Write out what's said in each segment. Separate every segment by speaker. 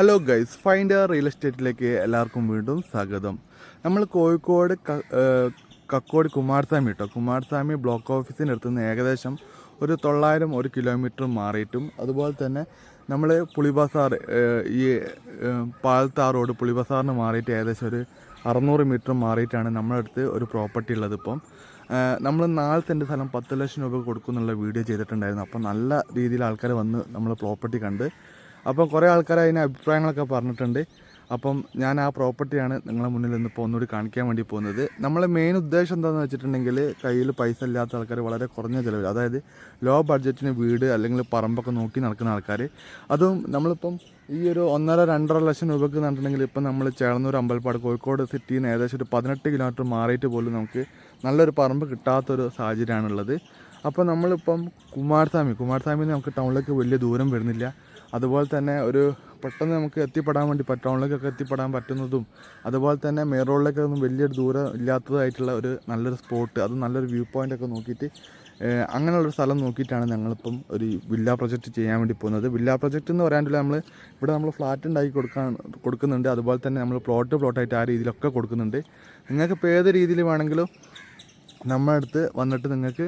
Speaker 1: Hello guys find real എസ്റ്റേറ്റിലേക്ക് എല്ലാവർക്കും വീണ്ടും സ്വാഗതം. നമ്മൾ കോഴിക്കോട് കക്കോട് കുമാരസ്വാമി കേട്ടോ കുമാരസ്വാമി ബ്ലോക്ക് ഓഫീസിന്റെ അടുത്ത് നിന്ന് ഏകദേശം ഒരു തൊള്ളായിരം ഒരു കിലോമീറ്റർ മാറിയിട്ടും അതുപോലെ തന്നെ നമ്മൾ പുളിബസാർ ഈ പാലത്താർ പാലത്താ റോഡ് പുളിബസാറിന് മാറിയിട്ട് ഏകദേശം ഒരു അറുന്നൂറ് മീറ്റർ മാറിയിട്ടാണ് നമ്മുടെ അടുത്ത് ഒരു പ്രോപ്പർട്ടി ഉള്ളത് ഇപ്പം. നമ്മൾ നാല് സെന്റ് സ്ഥലം പത്ത് ലക്ഷം രൂപ കൊടുക്കുന്നുള്ള വീഡിയോ ചെയ്തിട്ടുണ്ടായിരുന്നു. അപ്പോൾ നല്ല രീതിയിൽ ആൾക്കാർ വന്ന് നമ്മൾ പ്രോപ്പർട്ടി കണ്ട് അപ്പം കുറേ ആൾക്കാർ അതിന് അഭിപ്രായങ്ങളൊക്കെ പറഞ്ഞിട്ടുണ്ട്. അപ്പം ഞാൻ ആ പ്രോപ്പർട്ടിയാണ് നിങ്ങളെ മുന്നിൽ നിന്ന് ഇപ്പോൾ ഒന്നുകൂടി കാണിക്കാൻ വേണ്ടി പോകുന്നത്. നമ്മളെ മെയിൻ ഉദ്ദേശം എന്താണെന്ന് വെച്ചിട്ടുണ്ടെങ്കിൽ കയ്യിൽ പൈസ ഇല്ലാത്ത ആൾക്കാർ വളരെ കുറഞ്ഞ ചിലവിൽ അതായത് ലോ ബഡ്ജറ്റിന് വീട് അല്ലെങ്കിൽ പറമ്പൊക്കെ നോക്കി നടക്കുന്ന ആൾക്കാർ അതും നമ്മളിപ്പം ഈ ഒരു ഒന്നര രണ്ടര ലക്ഷം രൂപയ്ക്ക് നടന്നിട്ടുണ്ടെങ്കിൽ ഇപ്പം നമ്മൾ ചേളന്നൂർ അമ്പലപ്പാട് കോഴിക്കോട് സിറ്റിയിൽ നിന്ന് ഏകദേശം ഒരു പതിനെട്ട് കിലോമീറ്റർ മാറിയിട്ട് പോലും നമുക്ക് നല്ലൊരു പറമ്പ് കിട്ടാത്തൊരു സാഹചര്യമാണുള്ളത്. അപ്പോൾ നമ്മളിപ്പം കുമാരസ്വാമി കുമാരസ്വാമി നമുക്ക് ടൗണിലേക്ക് വലിയ ദൂരം വരുന്നില്ല. അതുപോലെ തന്നെ ഒരു പെട്ടെന്ന് നമുക്ക് എത്തിപ്പെടാൻ വേണ്ടി ടൗണിലേക്കൊക്കെ എത്തിപ്പെടാൻ പറ്റുന്നതും അതുപോലെ തന്നെ മെയിൻ റോഡിലേക്കൊന്നും വലിയൊരു ദൂരം ഇല്ലാത്തതായിട്ടുള്ള ഒരു നല്ലൊരു സ്പോട്ട് അത് നല്ലൊരു വ്യൂ പോയിന്റ് ഒക്കെ നോക്കിയിട്ട് അങ്ങനെയുള്ളൊരു സ്ഥലം നോക്കിയിട്ടാണ് ഞങ്ങളിപ്പം ഒരു വില്ല പ്രൊജക്റ്റ് ചെയ്യാൻ വേണ്ടി പോകുന്നത്. വില്ല പ്രൊജക്റ്റ് എന്ന് പറയാൻ നമ്മൾ ഇവിടെ നമ്മൾ ഫ്ലാറ്റ് ഉണ്ടാക്കി കൊടുക്കാൻ കൊടുക്കുന്നുണ്ട്. അതുപോലെ തന്നെ നമ്മൾ പ്ലോട്ട് പ്ലോട്ടായിട്ട് ആ രീതിയിലൊക്കെ കൊടുക്കുന്നുണ്ട്. നിങ്ങൾക്ക് ഇപ്പോൾ ഏത് രീതിയിൽ വേണമെങ്കിലും നമ്മുടെ അടുത്ത് വന്നിട്ട് നിങ്ങൾക്ക്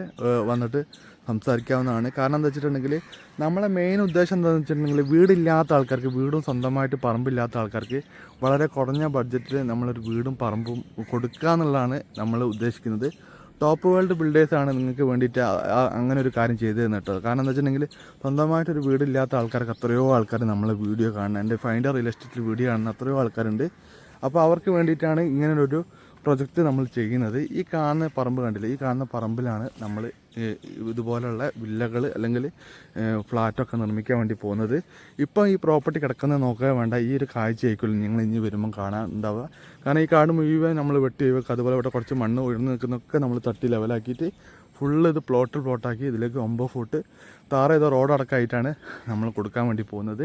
Speaker 1: വന്നിട്ട് സംസാരിക്കാവുന്നതാണ്. കാരണം എന്താ വെച്ചിട്ടുണ്ടെങ്കിൽ നമ്മളെ മെയിൻ ഉദ്ദേശം എന്താണെന്ന് വെച്ചിട്ടുണ്ടെങ്കിൽ വീടില്ലാത്ത ആൾക്കാർക്ക് വീടും സ്വന്തമായിട്ട് പറമ്പില്ലാത്ത ആൾക്കാർക്ക് വളരെ കുറഞ്ഞ ബഡ്ജറ്റിൽ നമ്മളൊരു വീടും പറമ്പും കൊടുക്കുക എന്നുള്ളതാണ് നമ്മൾ ഉദ്ദേശിക്കുന്നത്. ടോപ്പ് വേൾഡ് ബിൽഡേഴ്സാണ് നിങ്ങൾക്ക് വേണ്ടിയിട്ട് അങ്ങനെ ഒരു കാര്യം ചെയ്തു തരുന്നത് കേട്ടോ. കാരണം എന്താ വെച്ചിട്ടുണ്ടെങ്കിൽ സ്വന്തമായിട്ടൊരു വീടില്ലാത്ത ആൾക്കാർക്ക് എത്രയോ ആൾക്കാർ നമ്മളെ വീഡിയോ കാണുന്നത്. എന്റെ ഫൈൻഡർ റിയൽ എസ്റ്റേറ്റിൽ വീഡിയോ കാണുന്ന എത്രയോ ആൾക്കാരുണ്ട്. അപ്പോൾ അവർക്ക് വേണ്ടിയിട്ടാണ് ഇങ്ങനൊരു പ്രൊജക്റ്റ് നമ്മൾ ചെയ്യുന്നത് ഈ കാണുന്ന പറമ്പ് കണ്ടില്ലേ? ഈ കാണുന്ന പറമ്പിലാണ് നമ്മൾ ഇതുപോലുള്ള വില്ലകൾ അല്ലെങ്കിൽ ഫ്ലാറ്റൊക്കെ നിർമ്മിക്കാൻ വേണ്ടി പോകുന്നത്. ഇപ്പോൾ ഈ പ്രോപ്പർട്ടി കിടക്കുന്നത് നോക്കുക വേണ്ട. ഈ ഒരു കാഴ്ചയായിരിക്കും നിങ്ങൾ ഇനി വരുമ്പം കാണാൻ ഉണ്ടാവുക. കാരണം ഈ കാട് മുഴുവൻ നമ്മൾ വെട്ടി വെക്കുക അതുപോലെ ഇവിടെ കുറച്ച് മണ്ണ് ഉയർന്നു നിൽക്കുന്നൊക്കെ നമ്മൾ തട്ടി ലെവലാക്കിയിട്ട് ഫുള്ള് ഇത് പ്ലോട്ട് പ്ലോട്ടാക്കി ഇതിലേക്ക് ഒമ്പത് ഫുട്ട് താറ ഏതോ റോഡടക്കമായിട്ടാണ് നമ്മൾ കൊടുക്കാൻ വേണ്ടി പോകുന്നത്.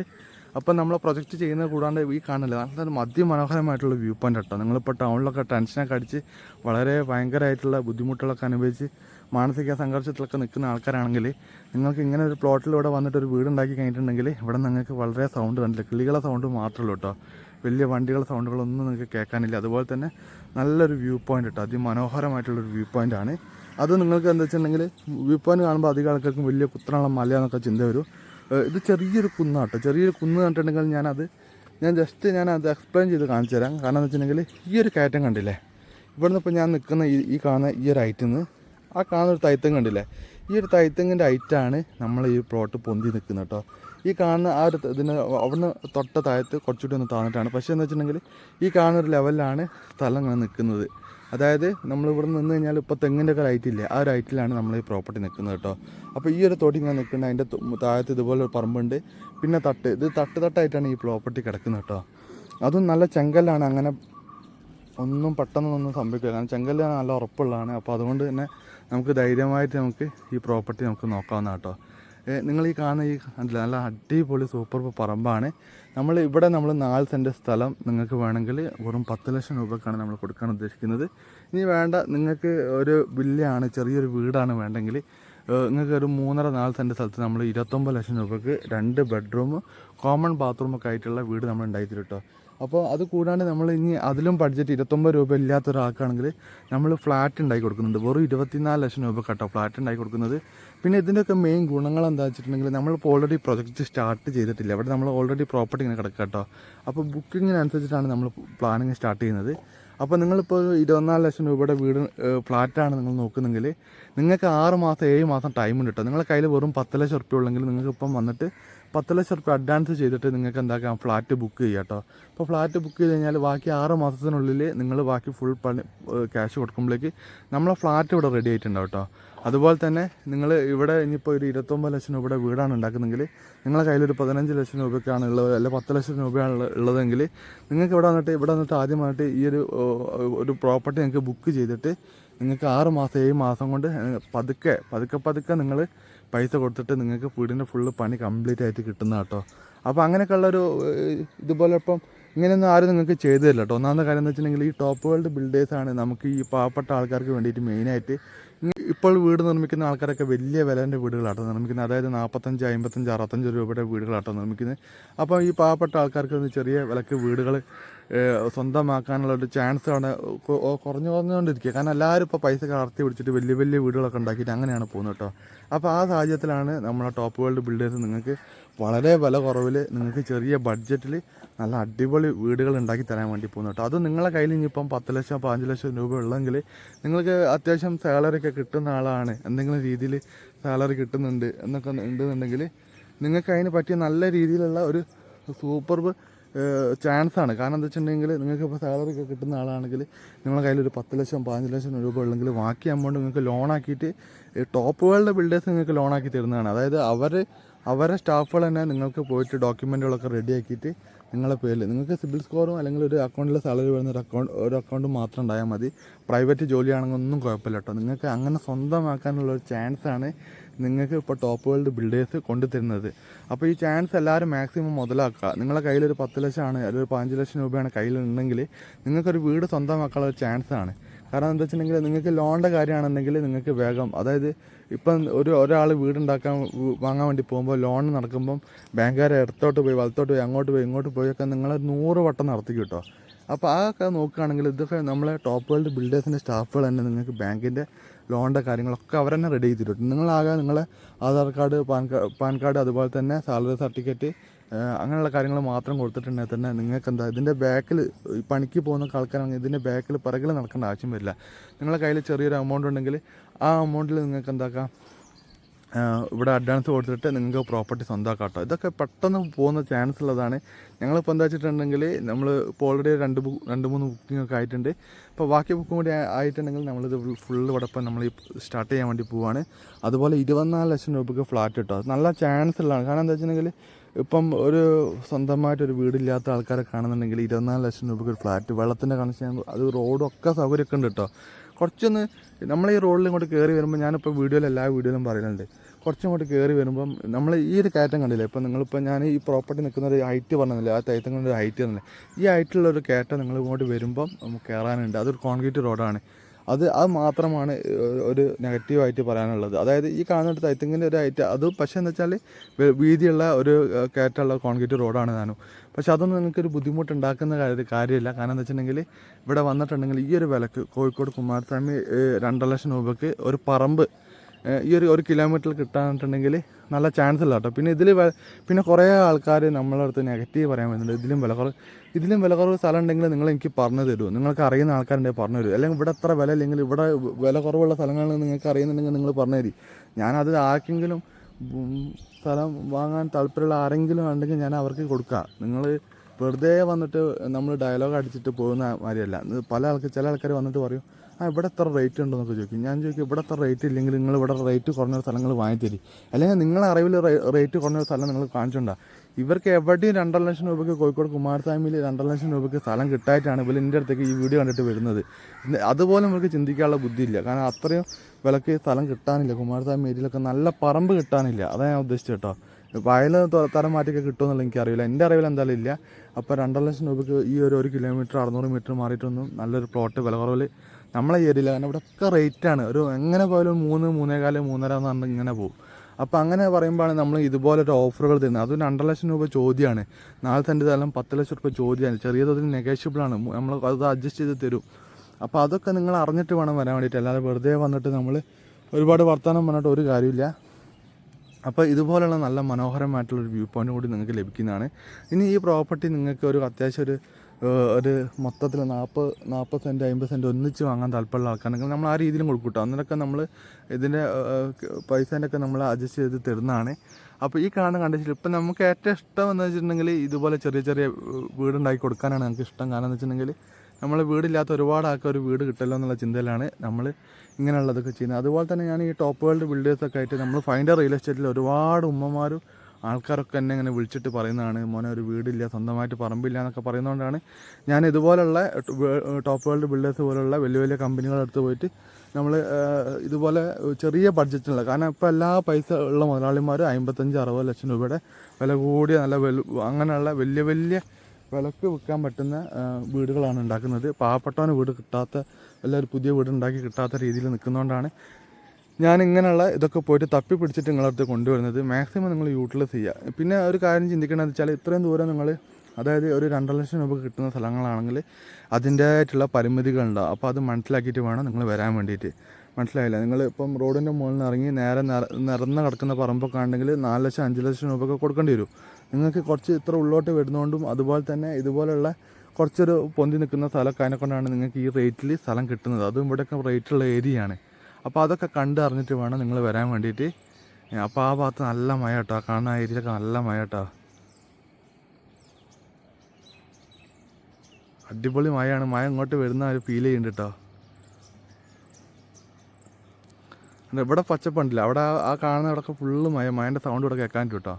Speaker 1: അപ്പം നമ്മൾ പ്രൊജക്റ്റ് ചെയ്യുന്ന കൂടാണ്ട് ഈ കാണില്ല നല്ലൊരു മധ്യമനോഹരമായിട്ടുള്ള വ്യൂ പോയിന്റ് കേട്ടോ നിങ്ങളിപ്പോൾ ടൗണിലൊക്കെ ടെൻഷനൊക്കെ അടിച്ച് വളരെ ഭയങ്കരമായിട്ടുള്ള ബുദ്ധിമുട്ടുകളൊക്കെ അനുഭവിച്ച് മാനസിക സംഘർഷത്തിലൊക്കെ നിൽക്കുന്ന ആൾക്കാരാണെങ്കിൽ നിങ്ങൾക്ക് ഇങ്ങനെ ഒരു പ്ലോട്ടിലൂടെ വന്നിട്ട് ഒരു വീട് ഉണ്ടാക്കി കഴിഞ്ഞിട്ടുണ്ടെങ്കിൽ ഇവിടെ നിങ്ങൾക്ക് വളരെ സൗണ്ട് കണ്ടില്ല? കിളികളെ സൗണ്ട് മാത്രമേ ഉള്ളൂ കേട്ടോ വലിയ വണ്ടികളുടെ സൗണ്ടുകളൊന്നും നിങ്ങൾക്ക് കേൾക്കാനില്ല. അതുപോലെ തന്നെ നല്ലൊരു വ്യൂ പോയിന്റ് കേട്ടോ അതിമനോഹരമായിട്ടുള്ളൊരു വ്യൂ പോയിന്റ് ആണ്. അത് നിങ്ങൾക്ക് എന്താ വെച്ചിട്ടുണ്ടെങ്കിൽ വ്യൂ പോയിന്റ് കാണുമ്പോൾ അധികം ആൾക്കാർക്കും വലിയ കുത്തനുള്ള മല എന്നൊക്കെ ചിന്ത വരും. ഇത് ചെറിയൊരു കുന്നാട്ടോ ചെറിയൊരു കുന്ന് കണ്ടിട്ടുണ്ടെങ്കിൽ ഞാനത് ഞാൻ ജസ്റ്റ് ഞാൻ അത് എക്സ്പ്ലെയിൻ ചെയ്ത് കാണിച്ചു തരാം. കാരണം എന്താ വെച്ചിട്ടുണ്ടെങ്കിൽ ഈ ഒരു കയറ്റം കണ്ടില്ലേ? ഇവിടുന്ന് ഇപ്പോൾ ഞാൻ നിൽക്കുന്ന ഈ ഈ കാണുന്ന ഈ ഒരു ഹൈറ്റിൽ നിന്ന് ആ കാണുന്ന ഒരു തൈത്തം കണ്ടില്ലേ? ഈ ഒരു തൈത്തങ്ങിന്റെ ഐറ്റാണ് നമ്മൾ ഈ പ്ലോട്ട് പൊന്തി നിൽക്കുന്നത് കേട്ടോ ഈ കാണുന്ന ആ ഒരു ഇതിന് അവിടുന്ന് തൊട്ട താഴത്ത് കുറച്ചുകൂടി ഒന്ന് താന്നിട്ടാണ്. പക്ഷേ എന്ന് വെച്ചിട്ടുണ്ടെങ്കിൽ ഈ കാണുന്ന ഒരു ലെവലിലാണ് സ്ഥലം ഇങ്ങനെ നിൽക്കുന്നത്. അതായത് നമ്മൾ ഇവിടെ നിന്ന് കഴിഞ്ഞാൽ ഇപ്പോൾ തെങ്ങിന്റെ ഒക്കെ ഹൈറ്റ് ഇല്ലേ? ആ റൈറ്റിലാണ് നമ്മൾ ഈ പ്രോപ്പർട്ടി നിൽക്കുന്നത് കേട്ടോ. അപ്പോൾ ഈ ഒരു തോട്ടി ഇങ്ങനെ നിൽക്കുന്നത് അതിന്റെ താഴത്ത് ഇതുപോലെ ഒരു പറമ്പുണ്ട്. പിന്നെ തട്ട്. ഇത് തട്ട് തട്ടായിട്ടാണ് ഈ പ്രോപ്പർട്ടി കിടക്കുന്നത് കേട്ടോ. അതും നല്ല ചെങ്കല്ലാണ്. അങ്ങനെ ഒന്നും പെട്ടെന്നൊന്നും സംഭവിക്കില്ല. കാരണം ചെങ്കല്ല് നല്ല ഉറപ്പുള്ളതാണ്. അപ്പോൾ അതുകൊണ്ട് തന്നെ നമുക്ക് ധൈര്യമായിട്ട് നമുക്ക് ഈ പ്രോപ്പർട്ടി നമുക്ക് നോക്കാവുന്ന കേട്ടോ. നിങ്ങൾ ഈ കാണുന്ന ഈ കണ്ടില്ല നല്ല അടിപൊളി സൂപ്പർ പറമ്പാണ്. നമ്മൾ ഇവിടെ നമ്മൾ നാല് സെന്റ് സ്ഥലം നിങ്ങൾക്ക് വേണമെങ്കിൽ വെറും പത്ത് ലക്ഷം രൂപക്കാണ് നമ്മൾ കൊടുക്കാൻ ഉദ്ദേശിക്കുന്നത്. ഇനി വേണ്ട നിങ്ങൾക്ക് ഒരു വില്ലയാണ് ചെറിയൊരു വീടാണ് വേണ്ടെങ്കിൽ നിങ്ങൾക്ക് ഒരു മൂന്നര നാല് സെന്റ് സ്ഥലത്ത് നമ്മൾ ഇരുപത്തൊമ്പത് ലക്ഷം രൂപക്ക് രണ്ട് ബെഡ്റൂം കോമൺ ബാത്റൂമൊക്കെ ആയിട്ടുള്ള വീട് നമ്മൾ ഉണ്ടായിട്ടില്ല കേട്ടോ അപ്പോൾ അത് കൂടാണ്ട് നമ്മൾ ഇനി അതിലും ബഡ്ജറ്റ് ഇരുപത്തൊമ്പത് രൂപ ഇല്ലാത്ത ഒരാൾക്കാണെങ്കിൽ നമ്മൾ ഫ്ലാറ്റ് ഉണ്ടാക്കി കൊടുക്കുന്നുണ്ട്. വെറും ഇരുപത്തിനാല് ലക്ഷം രൂപ കേട്ടോ ഫ്ലാറ്റ് ഉണ്ടാക്കി കൊടുക്കുന്നത്. പിന്നെ ഇതിന്റെയൊക്കെ മെയിൻ ഗുണങ്ങൾ എന്താ വെച്ചിട്ടുണ്ടെങ്കിൽ നമ്മളിപ്പോൾ ഓൾറെഡി പ്രൊജക്റ്റ് സ്റ്റാർട്ട് ചെയ്തിട്ടില്ല. അവിടെ നമ്മൾ ഓൾറെഡി പ്രോപ്പർട്ടി ഇങ്ങനെ കിടക്കുക കേട്ടോ. അപ്പോൾ ബുക്കിങ്ങിനനുസരിച്ചിട്ടാണ് നമ്മൾ പ്ലാനിങ് സ്റ്റാർട്ട് ചെയ്യുന്നത്. അപ്പോൾ നിങ്ങളിപ്പോൾ ഇരുപത്തിനാല് ലക്ഷം രൂപയുടെ വീട് ഫ്ലാറ്റാണ് നിങ്ങൾ നോക്കുന്നെങ്കിൽ നിങ്ങൾക്ക് ആറ് മാസം ഏഴ് മാസം ടൈം ഉണ്ട് കേട്ടോ. നിങ്ങളുടെ കയ്യിൽ വെറും പത്ത് ലക്ഷം റുപ്യ ഉള്ളെങ്കിൽ നിങ്ങൾക്ക് ഇപ്പം വന്നിട്ട് പത്ത് ലക്ഷം റുപ്യ അഡ്വാൻസ് ചെയ്തിട്ട് നിങ്ങൾക്ക് എന്താക്കാം? ഫ്ലാറ്റ് ബുക്ക് ചെയ്യുക കേട്ടോ. അപ്പോൾ ഫ്ലാറ്റ് ബുക്ക് ചെയ്ത് കഴിഞ്ഞാൽ ബാക്കി ആറ് മാസത്തിനുള്ളിൽ നിങ്ങൾ ബാക്കി ഫുൾ പണി ക്യാഷ് കൊടുക്കുമ്പോഴേക്ക് നമ്മളെ ഫ്ലാറ്റ് ഇവിടെ റെഡി ആയിട്ടുണ്ടാവും കേട്ടോ. അതുപോലെ തന്നെ നിങ്ങൾ ഇവിടെ ഇനിയിപ്പോൾ ഒരു ഇരുപത്തൊമ്പത് ലക്ഷം രൂപയുടെ വീടാണ് ഉണ്ടാക്കുന്നെങ്കിൽ നിങ്ങളുടെ കയ്യിലൊരു പതിനഞ്ച് ലക്ഷം രൂപയ്ക്കാണ് ഉള്ളത് അല്ലെങ്കിൽ പത്ത് ലക്ഷം രൂപയാണ് ഉള്ളതെങ്കിൽ നിങ്ങൾക്ക് ഇവിടെ വന്നിട്ട് ഇവിടെ വന്നിട്ട് ആദ്യമായിട്ട് ഈ ഒരു ഒരു പ്രോപ്പർട്ടി നിങ്ങൾക്ക് ബുക്ക് ചെയ്തിട്ട് നിങ്ങൾക്ക് ആറ് മാസം ഏഴ് മാസം കൊണ്ട് പതുക്കെ പതുക്കെ പതുക്കെ നിങ്ങൾ പൈസ കൊടുത്തിട്ട് നിങ്ങൾക്ക് വീടിന്റെ ഫുള്ള് പണി കംപ്ലീറ്റ് ആയിട്ട് കിട്ടുന്ന കേട്ടോ. അപ്പോൾ അങ്ങനെയൊക്കെ ഉള്ളൊരു ഇതുപോലെ ഇപ്പം ഇങ്ങനെയൊന്നും ആരും നിങ്ങൾക്ക് ചെയ്തു തരില്ല കേട്ടോ. ഒന്നാമത്തെ കാര്യം എന്ന് വെച്ചിട്ടുണ്ടെങ്കിൽ ഈ ടോപ്പ് വേൾഡ് ബിൽഡേഴ്സാണ് നമുക്ക് ഈ പാവപ്പെട്ട ആൾക്കാർക്ക് വേണ്ടിയിട്ട് മെയിനായിട്ട് ഇപ്പോൾ വീട് നിർമ്മിക്കുന്ന ആൾക്കാരൊക്കെ വലിയ വിലേന്റെ വീടുകളാട്ടോ നിർമ്മിക്കുന്നത്. അതായത് നാൽപ്പത്തഞ്ച് അമ്പത്തഞ്ച് അറുപത്തഞ്ച് രൂപയുടെ വീടുകളാട്ടോ നിർമ്മിക്കുന്നത്. അപ്പോൾ ഈ പാവപ്പെട്ട ആൾക്കാർക്ക് ചെറിയ വിലക്ക് വീടുകൾ സ്വന്തമാക്കാനുള്ള ഒരു ചാൻസ് ആണ്. കുറഞ്ഞു കുറഞ്ഞുകൊണ്ടിരിക്കുക. കാരണം എല്ലാവരും ഇപ്പോൾ പൈസ കളർത്തി പിടിച്ചിട്ട് വലിയ വലിയ വീടുകളൊക്കെ ഉണ്ടാക്കിയിട്ട് അങ്ങനെയാണ് പോകുന്നത് കേട്ടോ. അപ്പോൾ ആ സാഹചര്യത്തിലാണ് നമ്മളെ ടോപ്പ് വേൾഡ് ബിൽഡേഴ്സ് നിങ്ങൾക്ക് വളരെ വില കുറവിൽ നിങ്ങൾക്ക് ചെറിയ ബഡ്ജറ്റിൽ നല്ല അടിപൊളി വീടുകൾ ഉണ്ടാക്കി തരാൻ വേണ്ടി പോകുന്നു കേട്ടോ. അത് നിങ്ങളെ കയ്യിൽ ഇനിയിപ്പം പത്ത് ലക്ഷം പതിനഞ്ച് ലക്ഷം രൂപ ഉള്ളെങ്കിൽ നിങ്ങൾക്ക് അത്യാവശ്യം സാലറി ഒക്കെ കിട്ടുന്ന ആളാണ്. എന്തെങ്കിലും രീതിയിൽ സാലറി കിട്ടുന്നുണ്ട് എന്നൊക്കെ ഉണ്ടെന്നുണ്ടെങ്കിൽ നിങ്ങൾക്ക് അതിന് പറ്റിയ നല്ല രീതിയിലുള്ള ഒരു സൂപ്പർബ് ചാൻസ് ആണ്. കാരണം എന്താ വെച്ചിട്ടുണ്ടെങ്കിൽ നിങ്ങൾക്ക് ഇപ്പോൾ സാലറി ഒക്കെ കിട്ടുന്ന ആളാണെങ്കിൽ നിങ്ങളുടെ കയ്യിൽ ഒരു പത്ത് ലക്ഷം പതിനഞ്ച് ലക്ഷം രൂപ ഉള്ളെങ്കിൽ ബാക്കി എമൗണ്ട് നിങ്ങൾക്ക് ലോൺ ആക്കിയിട്ട് ടോപ്പ് വേൾഡ് ബിൽഡേഴ്സ് നിങ്ങൾക്ക് ലോൺ ആക്കി തരുന്നതാണ്. അതായത് അവർ അവരെ സ്റ്റാഫുകൾ തന്നെ നിങ്ങൾക്ക് പോയിട്ട് ഡോക്യുമെന്റുകളൊക്കെ റെഡിയാക്കിയിട്ട് നിങ്ങളെ പേരിൽ നിങ്ങൾക്ക് സിബിൽ സ്കോറും അല്ലെങ്കിൽ ഒരു അക്കൗണ്ടിലെ സാലറി വരുന്ന ഒരു അക്കൗണ്ട് ഒരു അക്കൗണ്ട് മാത്രം ഉണ്ടായാൽ മതി. പ്രൈവറ്റ് ജോലിയാണെങ്കിൽ ഒന്നും കുഴപ്പമില്ല കേട്ടോ. നിങ്ങൾക്ക് അങ്ങനെ സ്വന്തമാക്കാനുള്ള ഒരു ചാൻസാണ് നിങ്ങൾക്ക് ഇപ്പോൾ ടോപ്പ് വേൾഡ് ബിൽഡേഴ്സ് കൊണ്ടുതരുന്നത്. അപ്പോൾ ഈ ചാൻസ് എല്ലാവരും മാക്സിമം മുതലാക്കുക. നിങ്ങളെ കയ്യിൽ ഒരു പത്ത് ലക്ഷമാണ് അല്ലെങ്കിൽ ഒരു പതിനഞ്ച് ലക്ഷം രൂപയാണ് കയ്യിലുണ്ടെങ്കിൽ നിങ്ങൾക്കൊരു വീട് സ്വന്തമാക്കാനുള്ള ഒരു ചാൻസാണ് കാരണം എന്താ വെച്ചിട്ടുണ്ടെങ്കിൽ നിങ്ങൾക്ക് ലോണിന്റെ കാര്യമാണെന്നുണ്ടെങ്കിൽ നിങ്ങൾക്ക് വേഗം. അതായത് ഇപ്പം ഒരു ഒരാൾ വീടുണ്ടാക്കാൻ വാങ്ങാൻ വേണ്ടി പോകുമ്പോൾ ലോൺ നടക്കുമ്പം ബാങ്കുകാരെ ഇടത്തോട്ട് പോയി വലത്തോട്ട് പോയി അങ്ങോട്ട് പോയി ഇങ്ങോട്ട് പോയൊക്കെ നിങ്ങൾ നൂറ് വട്ടം നടത്തി കിട്ടോ. അപ്പോൾ ആ ഒക്കെ നോക്കുകയാണെങ്കിൽ ഇതൊക്കെ നമ്മളെ ടോപ്പ് വേൾഡ് ബിൽഡേഴ്സിന്റെ സ്റ്റാഫുകൾ തന്നെ നിങ്ങൾക്ക് ബാങ്കിന്റെ ലോണിന്റെ കാര്യങ്ങളൊക്കെ അവർ തന്നെ റെഡി ചെയ്തിട്ടുണ്ട് നിങ്ങളാകെ നിങ്ങളെ Aadhaar card PAN card PAN card അതുപോലെ തന്നെ സാലറി സർട്ടിഫിക്കറ്റ് അങ്ങനെയുള്ള കാര്യങ്ങൾ മാത്രം കൊടുത്തിട്ടുണ്ടെങ്കിൽ തന്നെ നിങ്ങൾക്ക് എന്താ ഇതിന്റെ ബാക്കിൽ പണിക്ക് പോകുന്ന ആൾക്കാരാണെങ്കിൽ ഇതിന്റെ ബാക്കിൽ പിറകിൽ നടക്കേണ്ട ആവശ്യം വരില്ല. നിങ്ങളുടെ കയ്യിൽ ചെറിയൊരു എമൗണ്ട് ഉണ്ടെങ്കിൽ ആ എമൗണ്ടിൽ നിങ്ങൾക്ക് എന്താക്കാം? ഇവിടെ അഡ്വാൻസ് കൊടുത്തിട്ട് നിങ്ങൾക്ക് പ്രോപ്പർട്ടി സ്വന്തമാക്കാം കേട്ടോ ഇതൊക്കെ പെട്ടെന്ന് പോകുന്ന ചാൻസ് ഉള്ളതാണ്. ഞങ്ങളിപ്പോൾ എന്താ വെച്ചിട്ടുണ്ടെങ്കിൽ നമ്മൾ ഇപ്പോൾ ഓൾറെഡി രണ്ട് ബുക്ക് രണ്ട് മൂന്ന് ബുക്കിംഗ് ഒക്കെ ആയിട്ടുണ്ട്. ഇപ്പോൾ ബാക്കി ബുക്കും കൂടി ആയിട്ടുണ്ടെങ്കിൽ നമ്മളിത് ഫുൾ ഇവിടെ ഇപ്പം നമ്മൾ സ്റ്റാർട്ട് ചെയ്യാൻ വേണ്ടി പോവാണ്. അതുപോലെ ഇരുപത്തിനാല് ലക്ഷം രൂപയ്ക്ക് ഫ്ലാറ്റ് കിട്ടും. അത് നല്ല ചാൻസ് ഉള്ളതാണ്. കാരണം എന്താ വെച്ചിട്ടുണ്ടെങ്കിൽ ഇപ്പം ഒരു സ്വന്തമായിട്ടൊരു വീടില്ലാത്ത ആൾക്കാരെ കാണുന്നുണ്ടെങ്കിൽ ഇരുപത്തിനാല് ലക്ഷം രൂപയ്ക്ക് ഒരു ഫ്ലാറ്റ് വെള്ളത്തിന്റെ കണക്ഷൻ അത് റോഡൊക്കെ സൗകര്യമൊക്കെ ഉണ്ട് കേട്ടോ കുറച്ചൊന്ന് നമ്മൾ ഈ റോഡിൽ ഇങ്ങോട്ട് കയറി വരുമ്പോൾ ഞാനിപ്പോൾ വീഡിയോയിൽ എല്ലാ വീഡിയോയിലും പറയുന്നുണ്ട്. കുറച്ചിങ്ങോട്ട് കയറി വരുമ്പം നമ്മൾ ഈ ഒരു കയറ്റം കണ്ടില്ലേ? ഇപ്പം നിങ്ങളിപ്പോൾ ഞാൻ ഈ പ്രോപ്പർട്ടി നിൽക്കുന്ന ഒരു ഹൈറ്റ് പറഞ്ഞില്ലേ? ആ തൈത്തങ്ങളുടെ ഒരു ഹൈറ്റ് തന്നില്ലേ ഈ ഹൈറ്റുള്ള ഒരു കയറ്റം നിങ്ങൾ ഇങ്ങോട്ട് വരുമ്പം നമുക്ക് കയറാനുണ്ട്. അതൊരു കോൺക്രീറ്റ് റോഡാണ് അത് അത് മാത്രമാണ് ഒരു- നെഗറ്റീവായിട്ട് പറയാനുള്ളത്. അതായത് ഈ കാണുന്ന തൈത്തിങ്ങിന്റെ ഒരു ഐറ്റം അത് പക്ഷേ എന്താ വെച്ചാൽ വീതിയുള്ള ഒരു കയറ്റമുള്ള കോൺക്രീറ്റ് റോഡാണ് താനും. പക്ഷേ അതൊന്നും നിങ്ങൾക്കൊരു ബുദ്ധിമുട്ടുണ്ടാക്കുന്ന കാര്യം കാര്യമില്ല. കാരണം എന്താ വെച്ചിട്ടുണ്ടെങ്കിൽ ഇവിടെ വന്നിട്ടുണ്ടെങ്കിൽ ഈ ഒരു വിലക്ക് കോഴിക്കോട് കുമാരസ്വാമി രണ്ടര ലക്ഷം രൂപയ്ക്ക് ഒരു പറമ്പ് ഈ ഒരു ഒരു കിലോമീറ്ററിൽ കിട്ടാന്നിട്ടുണ്ടെങ്കിൽ നല്ല ചാൻസ് ഉള്ള കേട്ടോ. പിന്നെ ഇതിൽ പിന്നെ കുറേ ആൾക്കാർ നമ്മളെ അടുത്ത് നെഗറ്റീവ് പറയാൻ വരുന്നുണ്ട്. ഇതിലും വില കുറവ് ഇതിലും വില കുറവ് സ്ഥലം ഉണ്ടെങ്കിൽ നിങ്ങൾ എനിക്ക് പറഞ്ഞു തരുമോ നിങ്ങൾക്ക് അറിയുന്ന ആൾക്കാരുണ്ടെങ്കിൽ പറഞ്ഞു തരുമോ അല്ലെങ്കിൽ ഇവിടെ എത്ര വില ഇല്ലെങ്കിൽ ഇവിടെ വില കുറവുള്ള സ്ഥലങ്ങളിൽ നിങ്ങൾക്ക് അറിയുന്നുണ്ടെങ്കിൽ നിങ്ങൾ പറഞ്ഞു തരി. ഞാനത് ആർക്കെങ്കിലും സ്ഥലം വാങ്ങാൻ താല്പര്യമുള്ള ആരെങ്കിലും ഉണ്ടെങ്കിൽ ഞാൻ അവർക്ക് കൊടുക്കാം. നിങ്ങൾ വെറുതെ വന്നിട്ട് നമ്മൾ ഡയലോഗ് അടിച്ചിട്ട് പോകുന്ന മാതിരിയല്ല. പല ആൾക്കാർ ചില ആൾക്കാർ വന്നിട്ട് പറയും ആ ഇവിടെ എത്ര റേറ്റ് ഉണ്ടെന്നൊക്കെ ചോദിക്കും. ഞാൻ ചോദിക്കും ഇവിടെ എത്ര റേറ്റ് ഇല്ലെങ്കിൽ നിങ്ങൾ ഇവിടെ റേറ്റ് കുറഞ്ഞ സ്ഥലങ്ങൾ വാങ്ങിത്തരി. അല്ലെങ്കിൽ നിങ്ങളെ അറിവിൽ റേറ്റ് കുറഞ്ഞ സ്ഥലം നിങ്ങൾ കാണിച്ചുണ്ടാ. ഇവർക്ക് എവിടെയും രണ്ടര ലക്ഷം രൂപയ്ക്ക് കോഴിക്കോട് കുമാരസ്വാമിയിൽ രണ്ടര ലക്ഷം രൂപയ്ക്ക് സ്ഥലം കിട്ടായിട്ടാണ് ഇവർ എന്റെ അടുത്തേക്ക് ഈ വീഡിയോ കണ്ടിട്ട് വരുന്നത്. അതുപോലും ഇവർക്ക് ചിന്തിക്കാനുള്ള ബുദ്ധിയില്ല. കാരണം അത്രയും വിലക്ക് സ്ഥലം കിട്ടാനില്ല. കുമാരസ്വാമി ഏരിയയിലൊക്കെ നല്ല പറമ്പ് കിട്ടാനില്ല. അതാണ് ഞാൻ ഉദ്ദേശിച്ചത് കേട്ടോ. വയൽ തരം മാറ്റിയൊക്കെ കിട്ടുമെന്നുള്ള എനിക്കറിയില്ല എന്റെ അറിവിൽ എന്തായാലും ഇല്ല. അപ്പോൾ രണ്ടര ലക്ഷം രൂപയ്ക്ക് ഈ ഒരു ഒരു കിലോമീറ്റർ അറുന്നൂറ് മീറ്റർ മാറിയിട്ടൊന്നും നല്ലൊരു പ്ലോട്ട് വില കുറവിൽ നമ്മളെ ഏരിയയിൽ കാരണം ഇവിടെ ഒക്കെ റേറ്റാണ് ഒരു എങ്ങനെ പോയാലും മൂന്ന് മൂന്നേകാൽ മൂന്നര എന്ന് പറഞ്ഞാൽ ഇങ്ങനെ പോകും അപ്പോൾ അങ്ങനെ പറയുമ്പോഴാണ് നമ്മൾ ഇതുപോലൊരു ഓഫറുകൾ തരുന്നത്. അതൊരു രണ്ടര ലക്ഷം രൂപ ചോദ്യമാണ് നാല് സെന്റ് സ്ഥലം പത്ത് ലക്ഷം രൂപ ചോദ്യമാണ്. ചെറിയ തോതിൽ നെഗോഷ്യബിളാണ് നമ്മൾ അത് അഡ്ജസ്റ്റ് ചെയ്ത് തരും. അപ്പോൾ അതൊക്കെ നിങ്ങൾ അറിഞ്ഞിട്ട് വേണം വരാൻ വേണ്ടിയിട്ട്. അല്ലാതെ വെറുതെ വന്നിട്ട് നമ്മൾ ഒരുപാട് വർത്തമാനം പറഞ്ഞിട്ട് ഒരു കാര്യമില്ല. അപ്പോൾ ഇതുപോലെയുള്ള നല്ല മനോഹരമായിട്ടുള്ളൊരു വ്യൂ പോയിന്റ് കൂടി നിങ്ങൾക്ക് ലഭിക്കുന്നതാണ്. ഇനി ഈ പ്രോപ്പർട്ടി നിങ്ങൾക്ക് ഒരു അത്യാവശ്യം ഒരു ഒരു മൊത്തത്തിൽ നാൽപ്പത് നാൽപ്പത് സെന്റ് അമ്പത് സെന്റ് ഒന്നിച്ച് വാങ്ങാൻ താല്പര്യമുള്ള ആൾക്കാണെങ്കിൽ നമ്മൾ ആ രീതിയിലും കൊടുക്കും കേട്ടോ. അന്നേരമൊക്കെ നമ്മൾ ഇതിന്റെ പൈസേന്റെ ഒക്കെ നമ്മൾ അഡ്ജസ്റ്റ് ചെയ്ത് തരുന്നതാണ്. അപ്പോൾ ഈ കാണുന്ന കണ്ടീഷൻ ഇപ്പം നമുക്ക് ഏറ്റവും ഇഷ്ടം എന്ന് വെച്ചിട്ടുണ്ടെങ്കിൽ ഇതുപോലെ ചെറിയ ചെറിയ വീടുണ്ടാക്കി കൊടുക്കാനാണ് നമുക്ക് ഇഷ്ടം. കാരണം എന്ന് വെച്ചിട്ടുണ്ടെങ്കിൽ നമ്മൾ വീടില്ലാത്ത ഒരുപാട് ആൾക്കാർ ഒരു വീട് കിട്ടല്ലോ എന്നുള്ള ചിന്തയിലാണ് നമ്മൾ ഇങ്ങനെയുള്ളതൊക്കെ ചെയ്യുന്നത്. അതുപോലെ തന്നെ ഞാൻ ഈ ടോപ്പ് വേൾഡ് ബിൽഡേഴ്സൊക്കെ ആയിട്ട് നമ്മൾ ഫൈൻഡർ റിയൽ എസ്റ്റേറ്റിൽ ഒരുപാട് ഉമ്മമാരും ആൾക്കാരൊക്കെ എന്നെ ഇങ്ങനെ വിളിച്ചിട്ട് പറയുന്നതാണ് മോനെ ഒരു വീടില്ല സ്വന്തമായിട്ട് പറമ്പില്ല എന്നൊക്കെ പറയുന്നതുകൊണ്ടാണ് ഞാൻ ഇതുപോലുള്ള ടോപ്പ് വേൾഡ് ബിൽഡേഴ്സ് പോലുള്ള വലിയ വലിയ കമ്പനികളുടെ അടുത്ത് പോയിട്ട് നമ്മൾ ഇതുപോലെ ചെറിയ ബഡ്ജറ്റിലുള്ള കാരണം ഇപ്പോൾ എല്ലാ പൈസ ഉള്ള മുതലാളിമാർ അമ്പത്തഞ്ച് അറുപത് ലക്ഷം രൂപയുടെ വില കൂടിയ നല്ല വലു അങ്ങനെയുള്ള വലിയ വലിയ വിലക്ക് വിൽക്കാൻ പറ്റുന്ന വീടുകളാണ് ഉണ്ടാക്കുന്നത്. പാവപ്പെട്ടവന് വീട് കിട്ടാത്ത എല്ലാവരും പുതിയ വീട് ഉണ്ടാക്കി കിട്ടാത്ത രീതിയിൽ നിൽക്കുന്നതുകൊണ്ടാണ് ഞാൻ ഇങ്ങനെയുള്ള ഇതൊക്കെ പോയിട്ട് തപ്പി പിടിച്ചിട്ട് നിങ്ങളടുത്ത് കൊണ്ടുവരുന്നത് മാക്സിമം നിങ്ങൾ യൂട്ടിലൈസ് ചെയ്യുക. പിന്നെ ഒരു കാര്യം ചിന്തിക്കേണ്ടത് വെച്ചാൽ ഇത്രയും ദൂരം നിങ്ങൾ അതായത് ഒരു രണ്ടര ലക്ഷം രൂപ കിട്ടുന്ന സ്ഥലങ്ങളാണെങ്കിൽ അതിന്റേതായിട്ടുള്ള പരിമിതികളുണ്ടാവും അപ്പോൾ അത് മനസ്സിലാക്കിയിട്ട് വേണം നിങ്ങൾ വരാൻ വേണ്ടിയിട്ട്. മനസ്സിലായില്ല? നിങ്ങൾ ഇപ്പം റോഡിന്റെ മുകളിൽ നിന്ന് ഇറങ്ങി നേരെ നിറന്ന് കിടക്കുന്ന പറമ്പൊക്കെ ആണെങ്കിൽ നാല് ലക്ഷം അഞ്ച് ലക്ഷം രൂപയൊക്കെ കൊടുക്കേണ്ടി വരും. നിങ്ങൾക്ക് കുറച്ച് ഇത്ര ഉള്ളോട്ട് വരുന്നതുകൊണ്ടും അതുപോലെ തന്നെ ഇതുപോലെയുള്ള കുറച്ചൊരു പൊന്തി നിൽക്കുന്ന സ്ഥലമൊക്കെ അതിനെ കൊണ്ടാണ് നിങ്ങൾക്ക് ഈ റേറ്റിൽ സ്ഥലം കിട്ടുന്നത്. അതും ഇവിടെയൊക്കെ റേറ്റുള്ള ഏരിയയാണ് അപ്പോൾ അതൊക്കെ കണ്ട് അറിഞ്ഞിട്ട് വേണം നിങ്ങൾ വരാൻ വേണ്ടിയിട്ട് അപ്പോൾ ആ ഭാഗത്ത് നല്ല മഴ കേട്ടോ കാണുന്ന ഏരിയയിലൊക്കെ നല്ല മഴ കേട്ടോ അടിപൊളി മഴയാണ്. മഴ ഇങ്ങോട്ട് വരുന്ന ഒരു ഫീൽ ചെയ്യുന്നുണ്ട് കേട്ടോ ഇവിടെ പച്ചപ്പുണ്ടല്ലോ അവിടെ ആ- കാണുന്ന അവിടെയൊക്കെ ഫുള്ള് മഴ മഴന്റെ സൗണ്ട് ഇവിടെ കേൾക്കാൻ കേട്ടോ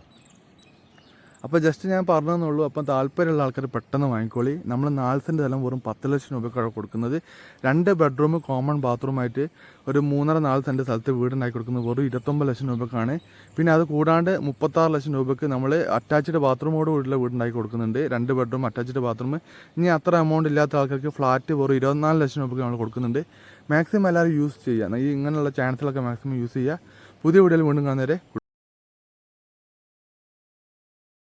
Speaker 1: അപ്പോൾ ജസ്റ്റ് ഞാൻ പറഞ്ഞതെന്നുള്ളൂ അപ്പം താല്പര്യമുള്ള ആൾക്കാർ പെട്ടെന്ന് വാങ്ങിക്കോളി. നമ്മൾ നാൽസിന്റെ തലം വെറും പത്ത് ലക്ഷം രൂപയ്ക്കാണ് കൊടുക്കുന്നത്. രണ്ട് ബെഡ്റൂം കോമൺ ബാത്റൂമായിട്ട് ഒരു മൂന്നര നാല് സെന്റ് സ്ഥലത്ത് വീടുണ്ടാക്കി കൊടുക്കുന്നത് വെറും ഇരുപത്തൊമ്പത് ലക്ഷം രൂപക്കാണ് പിന്നെ അത് കൂടാണ്ട് മുപ്പത്താറ് ലക്ഷം രൂപയ്ക്ക് നമ്മൾ അറ്റാച്ച്ഡ് ബാത്റൂമോട് വീട് വീടുണ്ടാക്കി കൊടുക്കുന്നുണ്ട്. രണ്ട് ബെഡ്റൂം അറ്റാച്ച്ഡ് ബാത്റൂം ഇനി അത്ര എമൗണ്ട് ഇല്ലാത്ത ആൾക്കാർക്ക് ഫ്ലാറ്റ് വെറും ഇരുപത്തിനാല് ലക്ഷം രൂപയ്ക്ക് നമ്മൾ കൊടുക്കുന്നുണ്ട്. മാക്സിമം എല്ലാവരും യൂസ് ചെയ്യുക ഈ ഇങ്ങനെയുള്ള ചാൻസുകളൊക്കെ മാക്സിമം യൂസ് ചെയ്യുക പുതിയ വീഡിയോയിൽ വീണ്ടും കാണുന്നവരെ